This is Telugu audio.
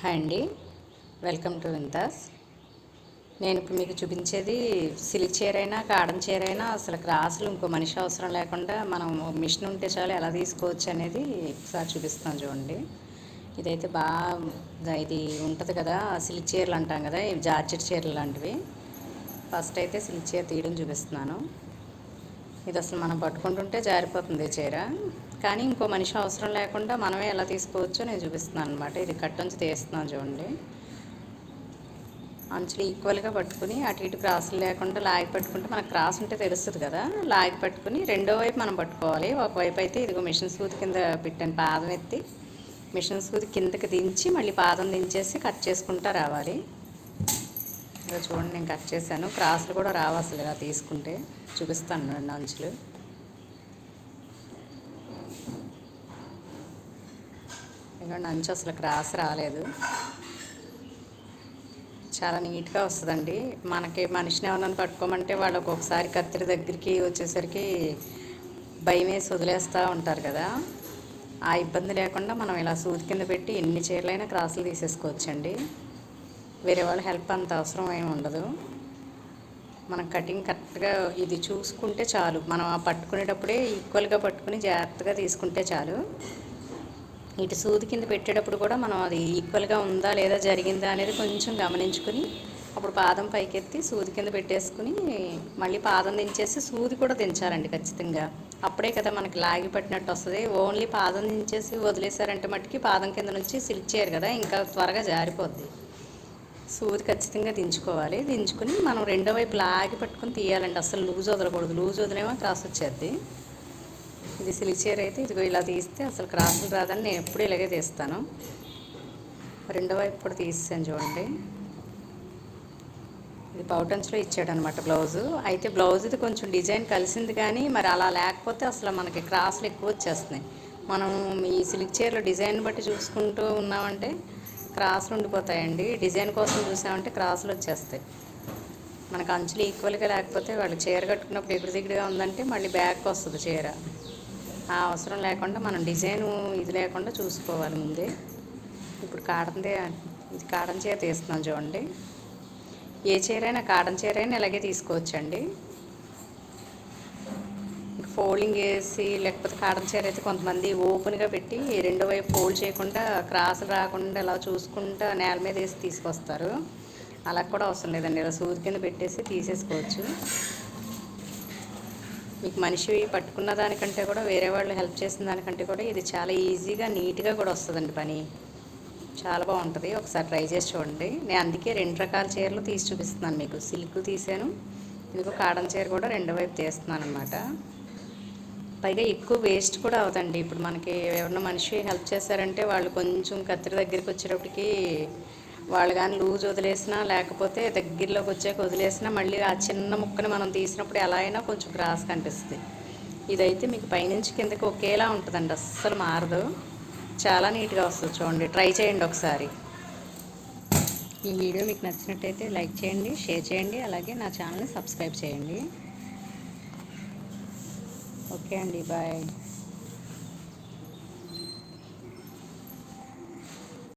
హాయ్ అండి. Welcome to Vinthas. నేను ఇప్పుడు మీకు చూపించేది సిల్క్ చీర అయినా చీరైనా చీర అయినా అసలు క్రాసులు ఇంకో మనిషి అవసరం లేకుండా మనం మిషన్ ఉంటే చాలు ఎలా తీసుకోవచ్చు అనేది ఒకసారి చూపిస్తాను చూడండి. ఇదైతే బాగా ఇది ఉంటుంది కదా సిలిక్ చీరలు అంటాం కదా ఇవి జార్జెట్ చీరలు లాంటివి. ఫస్ట్ అయితే సిల్క్ చీర తీయడం చూపిస్తున్నాను. ఇది అసలు మనం పట్టుకుంటుంటే జారిపోతుంది ఈ చీర. కానీ ఇంకో మనిషి అవసరం లేకుండా మనమే ఎలా తీసుకోవచ్చో నేను చూపిస్తున్నాను అనమాట ఇది కట్టుంచి తీస్తున్నాను చూడండి. అంచులు ఈక్వల్గా పట్టుకుని అటు ఇటు క్రాసులు లేకుండా లాగి పట్టుకుంటే మనకు క్రాస్ ఉంటే తెలుస్తుంది కదా. లాగి పట్టుకుని రెండో వైపు మనం పట్టుకోవాలి. ఒకవైపు అయితే ఇదిగో మిషన్ సూది కింద పెట్టాను పాదం ఎత్తి మిషన్ సూది కిందకి దించి మళ్ళీ పాదం దించేసి కట్ చేసుకుంటా రావాలి. ఇలా చూడండి నేను కట్ చేశాను. క్రాసులు కూడా రావు అసలు ఇలా తీసుకుంటే. చూపిస్తాను రెండు అంచులు. ఇదిగోండి అంచు అసలు క్రాస్ రాలేదు. చాలా నీట్గా వస్తుందండి. మనకి మనిషిని ఏమన్నా పట్టుకోమంటే వాళ్ళు ఒక్కొక్కసారి కత్తిరి దగ్గరికి వచ్చేసరికి భయం వేసి వదిలేస్తూ ఉంటారు కదా. ఆ ఇబ్బంది లేకుండా మనం ఇలా సూది కింద పెట్టి ఎన్ని చీరలైనా క్రాసులు తీసేసుకోవచ్చండి. వేరే వాళ్ళ హెల్ప్ అంత అవసరం ఏమి ఉండదు. మనం కటింగ్ కరెక్ట్గా ఇది చూసుకుంటే చాలు. మనం ఆ పట్టుకునేటప్పుడే ఈక్వల్గా పట్టుకుని జాగ్రత్తగా తీసుకుంటే చాలు. ఇటు సూది కింద పెట్టేటప్పుడు కూడా మనం అది ఈక్వల్గా ఉందా లేదా జరిగిందా అనేది కొంచెం గమనించుకుని అప్పుడు పాదం పైకెత్తి సూది కింద పెట్టేసుకుని మళ్ళీ పాదం దించేసి సూది కూడా దించాలండి ఖచ్చితంగా. అప్పుడే కదా మనకి లాగి పట్టినట్టు వస్తుంది. ఓన్లీ పాదం దించేసి వదిలేసారంటే మట్టుకి పాదం కింద నుంచి సిల్క్ కదా ఇంకా త్వరగా జారిపోద్ది. సూది ఖచ్చితంగా దించుకోవాలి. దించుకుని మనం రెండో వైపు లాగి పట్టుకుని తీయాలండి. అసలు లూజ్ వదలకూడదు. లూజ్ వదిలేమో క్రాస్ వచ్చేది ఇది సిల్క్ చీర అయితే ఇదిగో ఇలా తీస్తే అసలు క్రాసులు రాదని నేను ఎప్పుడు ఇలాగే తీస్తాను. రెండో వైపు కూడా తీసాను చూడండి. ఇది పౌటన్స్లో ఇచ్చాడనమాట బ్లౌజు అయితే బ్లౌజ్ది కొంచెం డిజైన్ కలిసింది కానీ మరి అలా లేకపోతే అసలు మనకి క్రాసులు ఎక్కువ వచ్చేస్తున్నాయి. మనం ఈ సిల్క్ చీరలో డిజైన్ బట్టి చూసుకుంటూ ఉన్నామంటే క్రాసులు ఉండిపోతాయండి. డిజైన్ కోసం చూసామంటే క్రాసులు వచ్చేస్తాయి. మనకు అంచులు ఈక్వల్గా లేకపోతే వాళ్ళు చీర కట్టుకున్నప్పుడు ఎగురు దిగుడుగా ఉందంటే మళ్ళీ బ్యాక్ వస్తుంది చీర ఆ అవసరం లేకుండా మనం డిజైను ఇది లేకుండా చూసుకోవాలి ముందే. ఇప్పుడు కాటన్దే ఇది కాటన్ చీర తీస్తున్నాం చూడండి. ఏ చీర అయినా కాటన్ చీర అయినా ఇలాగే తీసుకోవచ్చండి. ఫోల్డింగ్ వేసి లేకపోతే కాటన్ చీర అయితే కొంతమంది ఓపెన్గా పెట్టి రెండో వైపు ఫోల్డ్ చేయకుండా క్రాస్ రాకుండా ఇలా చూసుకుంటా నేల మీద వేసి తీసుకొస్తారు. అలా కూడా అవసరం లేదండి. ఇలా సూది కింద పెట్టేసి తీసేసుకోవచ్చు. మీకు మనిషి పట్టుకున్న దానికంటే కూడా వేరే వాళ్ళు హెల్ప్ చేసిన దానికంటే కూడా ఇది చాలా ఈజీగా నీట్గా కూడా వస్తుందండి పని. చాలా బాగుంటుంది. ఒకసారి ట్రై చేసి చూడండి. నేను అందుకే రెండు రకాల చీరలు తీసి చూపిస్తున్నాను మీకు. సిల్క్ తీసాను. ఇదిగో కాటన్ చీర కూడా రెండో వైపు తీస్తున్నాను అనమాట పైగా ఎక్కువ వేస్ట్ కూడా అవుతండి. ఇప్పుడు మనకి ఎవరన్నా మనిషి హెల్ప్ చేశారంటే వాళ్ళు కొంచెం కత్తిరి దగ్గరికి వచ్చేటప్పటికి వాళ్ళు కానీ లూజ్ వదిలేసినా లేకపోతే దగ్గరలోకి వచ్చాక వదిలేసినా మళ్ళీ ఆ చిన్న ముక్కని మనం తీసినప్పుడు ఎలా అయినా కొంచెం క్రాస్ కనిపిస్తుంది. ఇదైతే మీకు పైనుంచి కిందకి ఒకేలా ఉంటుందండి అస్సలు మారదు. చాలా నీట్గా వస్తుంది చూడండి ట్రై చేయండి ఒకసారి. ఈ వీడియో మీకు నచ్చినట్టయితే లైక్ చేయండి షేర్ చేయండి అలాగే నా ఛానల్ని సబ్స్క్రైబ్ చేయండి. ఓకే అండి బాయ్.